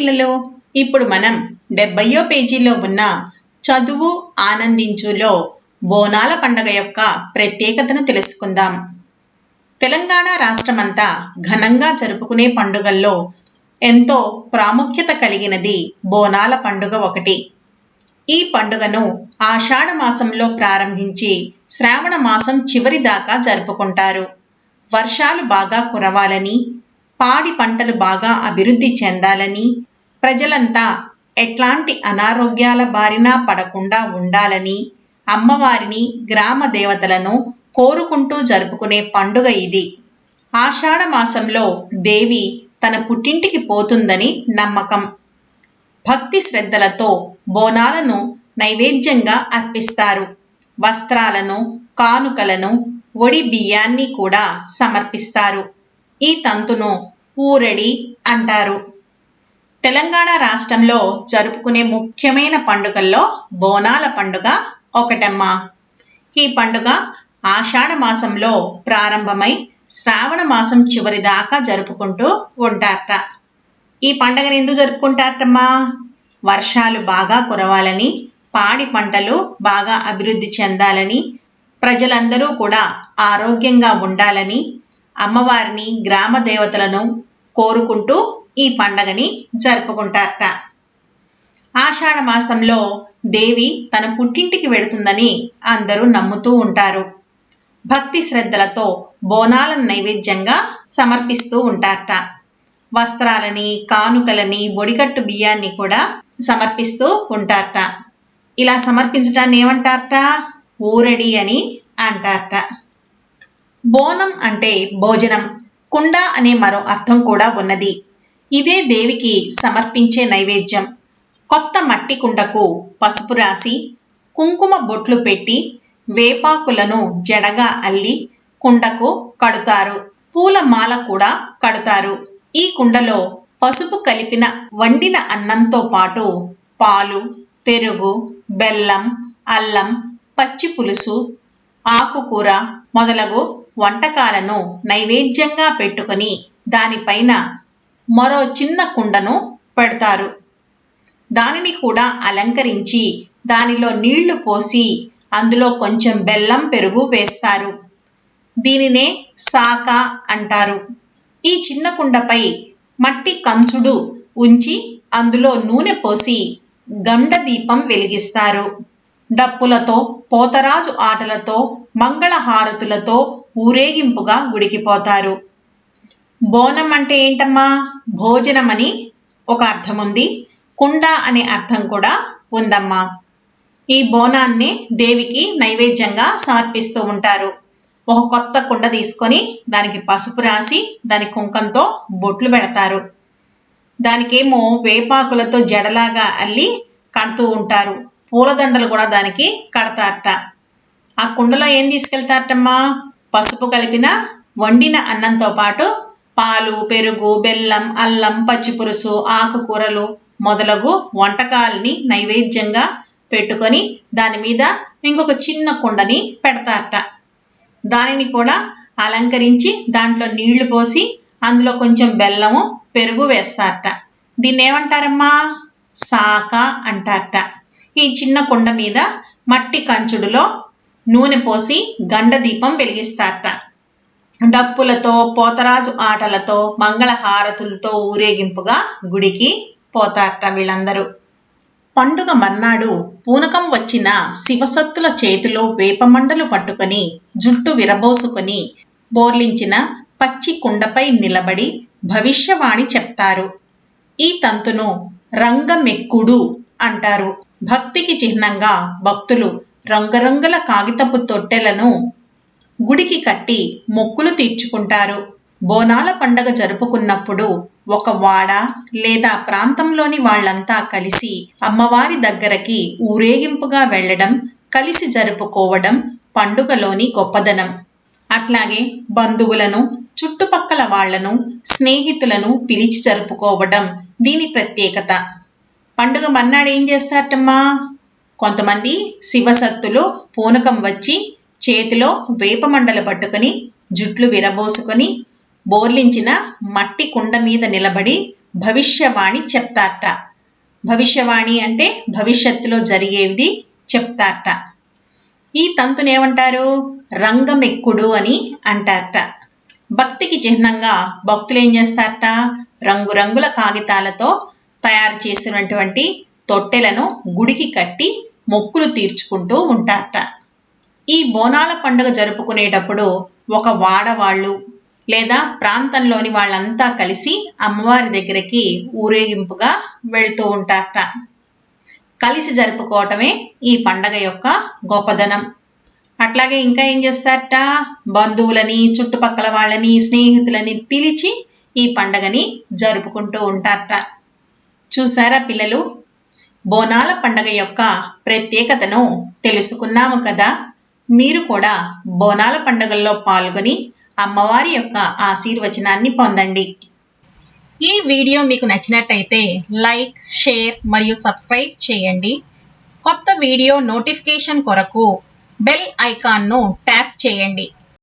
పిల్లలు ఇప్పుడు మనం డెబ్బయో పేజీలో ఉన్న చదువు ఆనందించులో బోనాల పండగ యొక్క ప్రత్యేకతను తెలుసుకుందాం. తెలంగాణ రాష్ట్రమంతా ఘనంగా జరుపుకునే పండుగల్లో ఎంతో ప్రాముఖ్యత కలిగినది బోనాల పండుగ ఒకటి. ఈ పండుగను ఆషాఢ మాసంలో ప్రారంభించి శ్రావణ మాసం చివరి దాకా జరుపుకుంటారు. వర్షాలు బాగా కురవాలని పాడి పంటలు బాగా అభివృద్ధి చెందాలని ప్రజలంతా ఎట్లాంటి అనారోగ్యాల బారిన పడకుండా ఉండాలని అమ్మవారిని గ్రామ దేవతలను కోరుకుంటూ జరుపుకునే పండుగ ఇది. ఆషాఢ మాసంలో దేవి తన పుట్టింటికి పోతుందని నమ్మకం. భక్తి శ్రద్ధలతో బోనాలను నైవేద్యంగా అర్పిస్తారు. వస్త్రాలను కానుకలను ఒడి బియ్యాన్ని కూడా సమర్పిస్తారు. ఈ తంతును ఊరడి అంటారు. తెలంగాణ రాష్ట్రంలో జరుపుకునే ముఖ్యమైన పండుగల్లో బోనాల పండుగ ఒకటమ్మా. ఈ పండుగ ఆషాఢ మాసంలో ప్రారంభమై శ్రావణ మాసం చివరి దాకా జరుపుకుంటూ ఉంటారట. ఈ పండుగను ఎందుకు జరుపుకుంటారటమ్మా? వర్షాలు బాగా కురవాలని పాడి పంటలు బాగా అభివృద్ధి చెందాలని ప్రజలందరూ కూడా ఆరోగ్యంగా ఉండాలని అమ్మవారిని గ్రామ దేవతలను కోరుకుంటూ ఈ పండగని జరుపుకుంటారట. ఆషాఢ మాసంలో దేవి తన పుట్టింటికి వెడుతుందని అందరూ నమ్ముతూ ఉంటారు. భక్తి శ్రద్ధలతో బోనాలను నైవేద్యంగా సమర్పిస్తూ ఉంటారట. వస్త్రాలని కానుకలని బొడిగట్టు బియ్యాన్ని కూడా సమర్పిస్తూ ఉంటారట. ఇలా సమర్పించడాన్ని ఏమంటారట? ఊరడి అని అంటారట. బోనం అంటే భోజనం. కుండ అనే మరో అర్థం కూడా ఉన్నది. ఇదే దేవికి సమర్పించే నైవేద్యం. కొత్త మట్టి కుండకు పసుపు రాసి కుంకుమ బొట్లు పెట్టి వేపాకులను జడగా అల్లి కుండకు కడుతారు. పూల మాల కూడా కడుతారు. ఈ కుండలో పసుపు కలిపిన వండిన అన్నంతో పాటు పాలు పెరుగు బెల్లం అల్లం పచ్చి పులుసు ఆకుకూర మొదలగు వంటకాలను నైవేద్యంగా పెట్టుకొని దానిపైన మరో చిన్న కుండను పెడతారు. దానిని కూడా అలంకరించి దానిలో నీళ్ళు పోసి అందులో కొంచెం బెల్లం పెరుగు వేస్తారు. దీనినే సాక అంటారు. ఈ చిన్న కుండపై మట్టి కంచుడు ఉంచి అందులో నూనె పోసి గండ దీపం వెలిగిస్తారు. డప్పులతో పోతరాజు ఆటలతో మంగళహారతులతో ఊరేగింపుగా గుడికి పోతారు. బోనం అంటే ఏంటమ్మా? భోజనం అని ఒక అర్థం ఉంది కుండ అనే అర్థం కూడా ఉందమ్మా. ఈ బోనాన్ని దేవికి నైవేద్యంగా సమర్పిస్తూ ఉంటారు. ఒక కొత్త కుండ తీసుకొని దానికి పసుపు రాసి దాని కుంకంతో బొట్లు పెడతారు. దానికేమో వేపాకులతో జడలాగా అల్లి కడుతూ ఉంటారు. పూలదండలు కూడా దానికి కడతారట. ఆ కుండలో ఏం తీసుకెళ్తారటమ్మా? పసుపు కలిపిన వండిన అన్నంతో పాటు పాలు పెరుగు బెల్లం అల్లం పచ్చిపులుసు ఆకుకూరలు మొదలగు వంటకాలని నైవేద్యంగా పెట్టుకొని దాని మీద ఇంకొక చిన్న కుండని పెడతారట. దానిని కూడా అలంకరించి దాంట్లో నీళ్ళు పోసి అందులో కొంచెం బెల్లము పెరుగు వేస్తారట. దీన్ని ఏమంటారమ్మా సాక అంటారట. ఈ చిన్న కుండ మీద మట్టి కంచుడులో నూనె పోసి గండ దీపం వెలిగిస్తారట. డప్పులతో పోతరాజు ఆటలతో మంగళహారతులతో ఊరేగింపుగా గుడికి పోతారట వీళ్ళందరూ. పండుగ మర్నాడు పూనకం వచ్చిన శివసత్తుల చేతిలో వేపమండలు పట్టుకొని జుట్టు విరబోసుకొని బోర్లించిన పచ్చి కుండపై నిలబడి భవిష్యవాణి చెప్తారు. ఈ తంతును రంగమెక్కుడు అంటారు. భక్తికి చిహ్నంగా భక్తులు రంగురంగుల కాగితపు తొట్టెలను గుడికి కట్టి మొక్కులు తీర్చుకుంటారు. బోనాల పండగ జరుపుకున్నప్పుడు ఒక వాడ లేదా ప్రాంతంలోని వాళ్ళంతా కలిసి అమ్మవారి దగ్గరకి ఊరేగింపుగా వెళ్ళడం కలిసి జరుపుకోవడం పండుగలోని గొప్పదనం. అట్లాగే బంధువులను చుట్టుపక్కల వాళ్ళను స్నేహితులను పిలిచి జరుపుకోవడం దీని ప్రత్యేకత. పండుగ మన్నాడు ఏం చేస్తారటమ్మా? కొంతమంది శివసత్తులు పూనకం వచ్చి చేతిలో వేపమండలు పట్టుకొని జుట్లు విరబోసుకొని బోర్లించిన మట్టి కుండ మీద నిలబడి భవిష్యవాణి చెప్తారట. భవిష్యవాణి అంటే భవిష్యత్తులో జరిగేది చెప్తారట. ఈ తంతునేమంటారు రంగమెక్కుడు అని అంటారట. భక్తికి చిహ్నంగా భక్తులు ఏం చేస్తారట? రంగురంగుల కాగితాలతో తయారు చేసినటువంటి తొట్టెలను గుడికి కట్టి మొక్కులు తీర్చుకుంటూ ఉంటారట. ఈ బోనాల పండుగ జరుపుకునేటప్పుడు ఒక వాడవాళ్ళు లేదా ప్రాంతంలోని వాళ్ళంతా కలిసి అమ్మవారి దగ్గరికి ఊరేగింపుగా వెళ్తూ ఉంటారట. కలిసి జరుపుకోవటమే ఈ పండగ యొక్క గొప్పదనం. అట్లాగే ఇంకా ఏం చేస్తారట? బంధువులని చుట్టుపక్కల వాళ్ళని స్నేహితులని పిలిచి ఈ పండగని జరుపుకుంటూ ఉంటారట. చూసారా పిల్లలు? బోనాల పండగ యొక్క ప్రత్యేకతను తెలుసుకున్నాము కదా. మీరు కూడా బోనాల పండుగల్లో పాల్గొని అమ్మవారి యొక్క ఆశీర్వచనాన్ని పొందండి. ఈ వీడియో మీకు నచ్చినట్టయితే లైక్ షేర్ మరియు సబ్స్క్రైబ్ చేయండి. కొత్త వీడియో నోటిఫికేషన్ కొరకు బెల్ ఐకాన్ను ట్యాప్ చేయండి.